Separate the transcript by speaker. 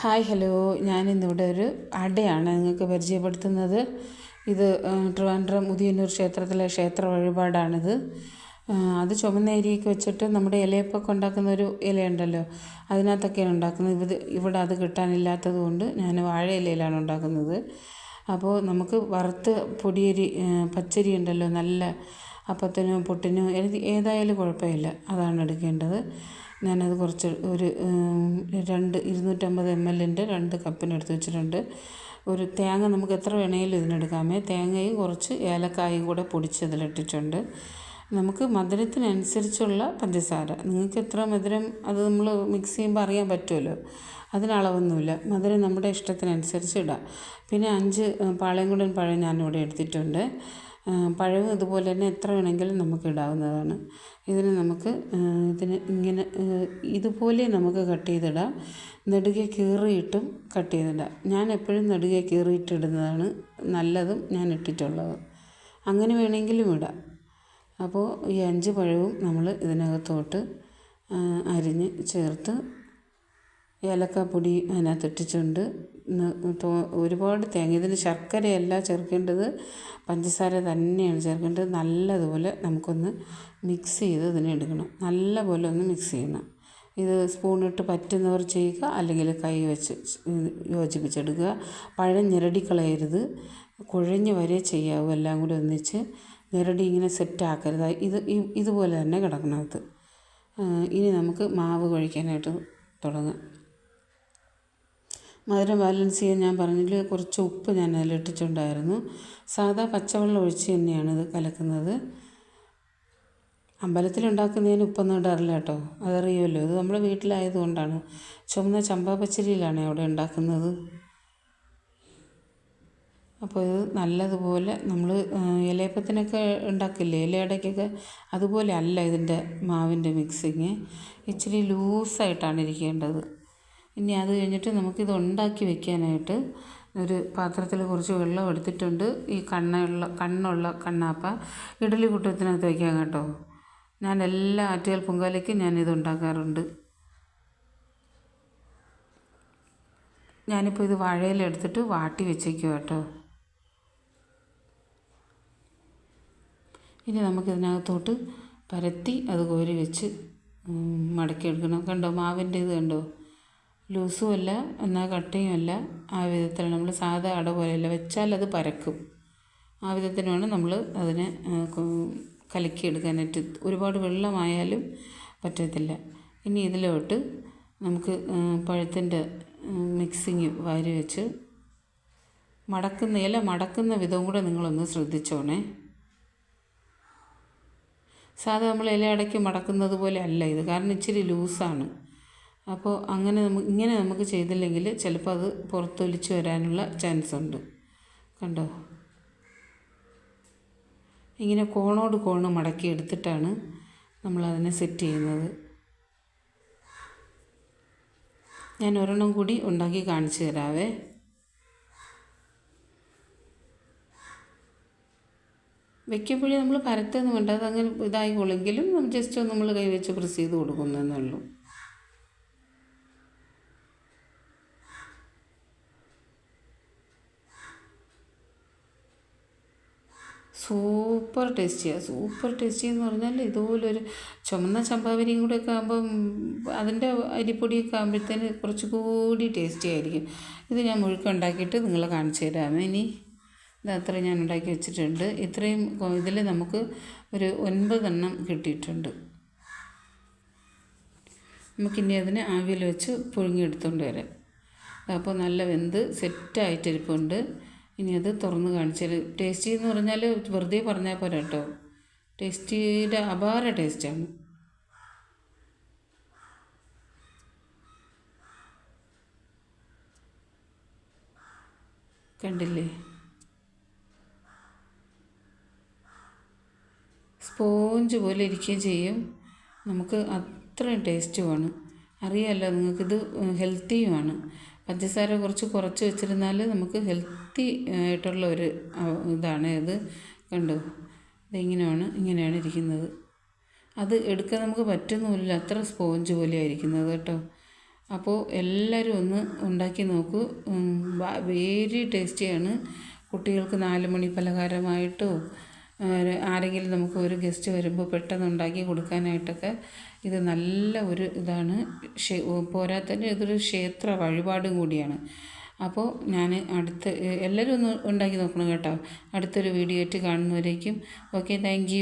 Speaker 1: Hi hello. ഞാൻ ഞാനിന്നിവിടെ ഒരു അടയാണ് നിങ്ങൾക്ക് പരിചയപ്പെടുത്തുന്നത്. ഇത് ട്രിവാൻഡ്രം മുതിയന്നൂർ ക്ഷേത്രത്തിലെ ക്ഷേത്ര വഴിപാടാണിത്. അത് ചുമന്ന അരിയൊക്കെ വെച്ചിട്ട് നമ്മുടെ ഇലയപ്പൊക്കെ ഉണ്ടാക്കുന്ന ഒരു ഇലയുണ്ടല്ലോ അതിനകത്തൊക്കെയാണ് ഉണ്ടാക്കുന്നത്. ഇത് ഇവിടെ അത് കിട്ടാനില്ലാത്തത് കൊണ്ട് ഞാൻ വാഴ ഇലയിലാണ് ഉണ്ടാക്കുന്നത്. അപ്പോൾ നമുക്ക് വറുത്ത് പൊടിയരി പച്ചരി ഉണ്ടല്ലോ നല്ല അപ്പത്തിനും പുട്ടിനും ഏതായാലും കുഴപ്പമില്ല. അതാണ് എടുക്കേണ്ടത്. ഞാനത് കുറച്ച് ഒരു രണ്ട് ഇരുന്നൂറ്റമ്പത് എം എല്ലിന്റെ രണ്ട് കപ്പിന് എടുത്ത് വെച്ചിട്ടുണ്ട്. ഒരു തേങ്ങ നമുക്ക് എത്ര വേണമെങ്കിലും ഇതിനെടുക്കാമേ. തേങ്ങയും കുറച്ച് ഏലക്കായും കൂടെ പൊടിച്ചതിലിട്ടിട്ടുണ്ട്. നമുക്ക് മധുരത്തിനനുസരിച്ചുള്ള പഞ്ചസാര. നിങ്ങൾക്ക് എത്ര മധുരം അത് നമ്മൾ മിക്സ് ചെയ്യുമ്പോൾ അറിയാൻ പറ്റുമല്ലോ. അതിനളവൊന്നുമില്ല. മധുരം നമ്മുടെ ഇഷ്ടത്തിനനുസരിച്ച് ഇടാം. പിന്നെ അഞ്ച് പാളയംകുടൻ പഴം ഞാനിവിടെ എടുത്തിട്ടുണ്ട്. പഴവും ഇതുപോലെ തന്നെ എത്ര വേണമെങ്കിലും നമുക്ക് ഇടാവുന്നതാണ്. ഇതിന് നമുക്ക് ഇതിന് ഇങ്ങനെ ഇതുപോലെ നമുക്ക് കട്ട് ചെയ്തിടാം. നെടുകെ കീറിയിട്ടും കട്ട് ചെയ്തിടാം. ഞാൻ എപ്പോഴും നെടുകെ കീറിയിട്ടിടുന്നതാണ് നല്ലതും ഞാൻ ഇട്ടിട്ടുള്ളത്. അങ്ങനെ വേണമെങ്കിലും ഇടാം. അപ്പോൾ ഈ അഞ്ച് പഴവും നമ്മൾ ഇതിനകത്തോട്ട് അരിഞ്ഞ് ചേർത്ത് ഏലക്കാപ്പൊടി അതിനകത്ത് ഇട്ടിട്ടുണ്ട്. ഒരുപാട് തേങ്ങ ഇതിന് ശർക്കരയല്ല ചേർക്കേണ്ടത് പഞ്ചസാര തന്നെയാണ് ചേർക്കേണ്ടത്. നല്ലതുപോലെ നമുക്കൊന്ന് മിക്സ് ചെയ്ത് ഇതിനെ എടുക്കണം. നല്ലപോലെ ഒന്ന് മിക്സ് ചെയ്യണം. ഇത് സ്പൂണിട്ട് പറ്റുന്നവർ ചെയ്യുക അല്ലെങ്കിൽ കൈ വെച്ച് യോജിപ്പിച്ചെടുക്കുക. പഴം ഞെരടിക്കളയരുത് കുഴഞ്ഞ് വരെ ചെയ്യാവൂ. എല്ലാം കൂടി ഒന്നിച്ച് ഞെരടി ഇങ്ങനെ സെറ്റാക്കരുത് ഇത് ഇതുപോലെ തന്നെ കിടക്കണം അത് ഇനി നമുക്ക് മാവ് കഴിക്കാനായിട്ട് തുടങ്ങാം. മധുരം ബാലൻസ് ചെയ്യാൻ ഞാൻ പറഞ്ഞില്ലേ കുറച്ച് ഉപ്പ് ഞാൻ അതിലിട്ടിട്ടുണ്ടായിരുന്നു സാധാ പച്ചവെള്ളം ഒഴിച്ച് തന്നെയാണ് ഇത് കലക്കുന്നത്. അമ്പലത്തിൽ ഉണ്ടാക്കുന്നതിന് ഉപ്പൊന്നും ഇടാറില്ല കേട്ടോ അതറിയുമല്ലോ. ഇത് നമ്മൾ വീട്ടിലായതുകൊണ്ടാണ്. ചുമന്ന ചമ്പാ പച്ചരിയിലാണ് അവിടെ ഉണ്ടാക്കുന്നത്. അപ്പോൾ ഇത് നല്ലതുപോലെ നമ്മൾ ഇലയപ്പത്തിനൊക്കെ ഉണ്ടാക്കില്ലേ ഇലയടയ്ക്കൊക്കെ അതുപോലെ അല്ല ഇതിന്റെ മാവിന്റെ മിക്സിങ് ഇച്ചിരി ലൂസായിട്ടാണ് ഇരിക്കേണ്ടത്. ഇനി അത് കഴിഞ്ഞിട്ട് നമുക്കിത് ഉണ്ടാക്കി വെക്കാനായിട്ട് ഒരു പാത്രത്തിൽ കുറച്ച് വെള്ളം എടുത്തിട്ടുണ്ട്. ഈ കണ്ണുള്ള കണ്ണുള്ള കണ്ണാപ്പ ഇഡലി കുട്ടത്തിനകത്ത് വയ്ക്കാം കേട്ടോ. ഞാൻ എല്ലാ ആറ്റുകാൽ പൊങ്കാലയ്ക്കും ഞാനിത് ഉണ്ടാക്കാറുണ്ട്. ഞാനിപ്പോൾ ഇത് വാഴയില എടുത്തിട്ട് വാട്ടി വെച്ചേക്കുക കേട്ടോ. ഇനി നമുക്കിതിനകത്തോട്ട് പരത്തി അത് കോരി വെച്ച് മടക്കി എടുക്കണം. കണ്ടോ മാവിന്റെ ഇത് കണ്ടോ? ലൂസും അല്ല എന്നാൽ കട്ടിയും അല്ല ആ വിധത്തിൽ നമ്മൾ സാധാ അട പോലെയല്ല വെച്ചാൽ അത് പരക്കും. ആ വിധത്തിന് വേണം നമ്മൾ അതിനെ കലക്കിയെടുക്കാനായിട്ട്. ഒരുപാട് വെള്ളമായാലും പറ്റത്തില്ല. ഇനി ഇതിലോട്ട് നമുക്ക് പഴത്തിന്റെ മിക്സിങ് വാരി വെച്ച് മടക്കുന്ന ഇല മടക്കുന്ന വിധവും കൂടെ നിങ്ങളൊന്ന് ശ്രദ്ധിച്ചോണേ. സാധാ നമ്മൾ ഇല അടക്കി മടക്കുന്നത് പോലെ അല്ല ഇത്. കാരണം ഇച്ചിരി ലൂസാണ്. അപ്പോൾ അങ്ങനെ നമുക്ക് ഇങ്ങനെ നമുക്ക് ചെയ്തില്ലെങ്കിൽ ചിലപ്പോൾ അത് പുറത്തൊലിച്ച് വരാനുള്ള ചാൻസ് ഉണ്ട്. കണ്ടോ? ഇങ്ങനെ കോണോട് കോണ് മടക്കി എടുത്തിട്ടാണ് നമ്മളതിനെ സെറ്റ് ചെയ്യുന്നത്. ഞാൻ ഒരെണ്ണം കൂടി ഉണ്ടാക്കി കാണിച്ചു തരാവേ. വെക്കുമ്പോഴേ നമ്മൾ പരത്തൊന്നും വേണ്ട അതങ്ങനെ ഇതായിക്കൊള്ളെങ്കിലും ജസ്റ്റ് ഒന്ന് നമ്മൾ കൈ വെച്ച് പ്രസ് ചെയ്ത് കൊടുക്കുന്നതെന്നേ സൂപ്പർ ടേസ്റ്റിയാണ് സൂപ്പർ ടേസ്റ്റി എന്ന് പറഞ്ഞാൽ ഇതുപോലൊരു ചുമന്ന ചമ്പാവരിയും കൂടെയൊക്കെ ആകുമ്പം അതിന്റെ അരിപ്പൊടിയൊക്കെ ആകുമ്പോഴത്തേന് കുറച്ച് കൂടി ടേസ്റ്റി ആയിരിക്കും. ഇത് ഞാൻ മുഴുക്ക ഉണ്ടാക്കിയിട്ട് നിങ്ങളെ കാണിച്ചു തരാം. ഇനി ഇത് അത്രയും ഞാൻ ഉണ്ടാക്കി വെച്ചിട്ടുണ്ട്. ഇത്രയും ഇതിൽ നമുക്ക് ഒരു ഒൻപതെണ്ണം കിട്ടിയിട്ടുണ്ട്. നമുക്കിനി അതിനെ ആവിയിൽ വെച്ച് പുഴുങ്ങിയെടുത്തുകൊണ്ട് വരാം. അപ്പോൾ നല്ല വെന്ത് സെറ്റായിട്ടിരിപ്പുണ്ട്. ഇനി അത് തുറന്ന് കാണിച്ചാൽ ടേസ്റ്റി എന്ന് പറഞ്ഞാൽ വെറുതെ പറഞ്ഞാൽ പോരാ കേട്ടോ ടേസ്റ്റിയുടെ അപാര ടേസ്റ്റാണ് കണ്ടില്ലേ? സ്പോഞ്ച് പോലെ ഇരിക്കുകയും ചെയ്യും. നമുക്ക് അത്രയും ടേസ്റ്റുമാണ് അറിയാമല്ലോ നിങ്ങൾക്കിത് ഹെൽത്തിയുമാണ് പഞ്ചസാര കുറച്ച് കുറച്ച് വെച്ചിരുന്നാൽ നമുക്ക് ഹെൽത്തി ആയിട്ടുള്ള ഒരു ഇതാണ് ഇത്. കണ്ടോ? ഇതിങ്ങനെയാണ് ഇങ്ങനെയാണ് ഇരിക്കുന്നത്. അത് എടുക്കാൻ നമുക്ക് പറ്റുന്നുമില്ല. അത്ര സ്പോഞ്ച് പോലെയാണ് ഇരിക്കുന്നത് കേട്ടോ. അപ്പോൾ എല്ലാവരും ഒന്ന് ഉണ്ടാക്കി നോക്കൂ. വെരി ടേസ്റ്റിയാണ്. കുട്ടികൾക്ക് നാല് മണി പലഹാരമായിട്ടോ ആരെങ്കിലും നമുക്ക് ഒരു ഗസ്റ്റ് വരുമ്പോൾ പെട്ടെന്ന് ഉണ്ടാക്കി കൊടുക്കാനായിട്ടൊക്കെ ഇത് നല്ല ഒരു ഇതാണ്. പോരാത്തതിന് ഇതൊരു ക്ഷേത്ര വഴിപാടും കൂടിയാണ്. അപ്പോൾ ഞാൻ അടുത്ത എല്ലാവരും ഒന്ന് ഉണ്ടാക്കി നോക്കണം കേട്ടോ. അടുത്തൊരു വീഡിയോ ആയിട്ട് കാണുന്നവരേക്കും. Okay thank